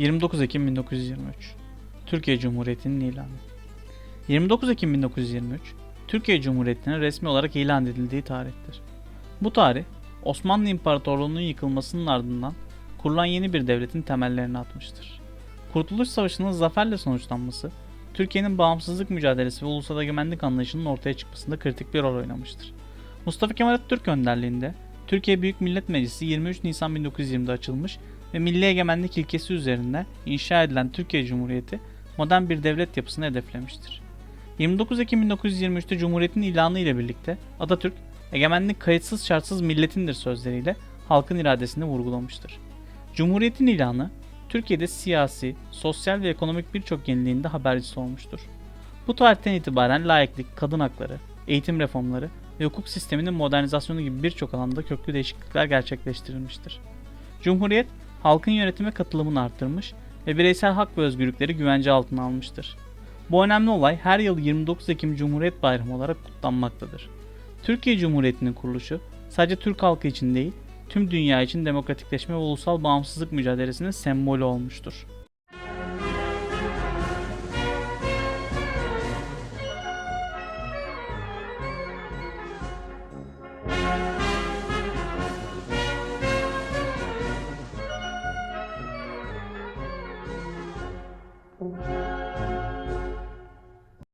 29 Ekim 1923 Türkiye Cumhuriyeti'nin ilanı 29 Ekim 1923 Türkiye Cumhuriyeti'nin resmi olarak ilan edildiği tarihtir. Bu tarih Osmanlı İmparatorluğu'nun yıkılmasının ardından kurulan yeni bir devletin temellerini atmıştır. Kurtuluş Savaşı'nın zaferle sonuçlanması, Türkiye'nin bağımsızlık mücadelesi ve ulusal egemenlik anlayışının ortaya çıkmasında kritik bir rol oynamıştır. Mustafa Kemal Atatürk önderliğinde Türkiye Büyük Millet Meclisi 23 Nisan 1920'de açılmış ve milli egemenlik ilkesi üzerine inşa edilen Türkiye Cumhuriyeti modern bir devlet yapısını hedeflemiştir. 29 Ekim 1923'te Cumhuriyet'in ilanı ile birlikte Atatürk, egemenlik kayıtsız şartsız milletindir sözleriyle halkın iradesini vurgulamıştır. Cumhuriyet'in ilanı, Türkiye'de siyasi, sosyal ve ekonomik birçok yeniliğinde habercisi olmuştur. Bu tarihten itibaren laiklik, kadın hakları, eğitim reformları ve hukuk sisteminin modernizasyonu gibi birçok alanda köklü değişiklikler gerçekleştirilmiştir. Cumhuriyet, halkın yönetime katılımını arttırmış ve bireysel hak ve özgürlükleri güvence altına almıştır. Bu önemli olay her yıl 29 Ekim Cumhuriyet Bayramı olarak kutlanmaktadır. Türkiye Cumhuriyeti'nin kuruluşu sadece Türk halkı için değil, tüm dünya için demokratikleşme ve ulusal bağımsızlık mücadelesinin sembolü olmuştur. Thank mm -hmm. you.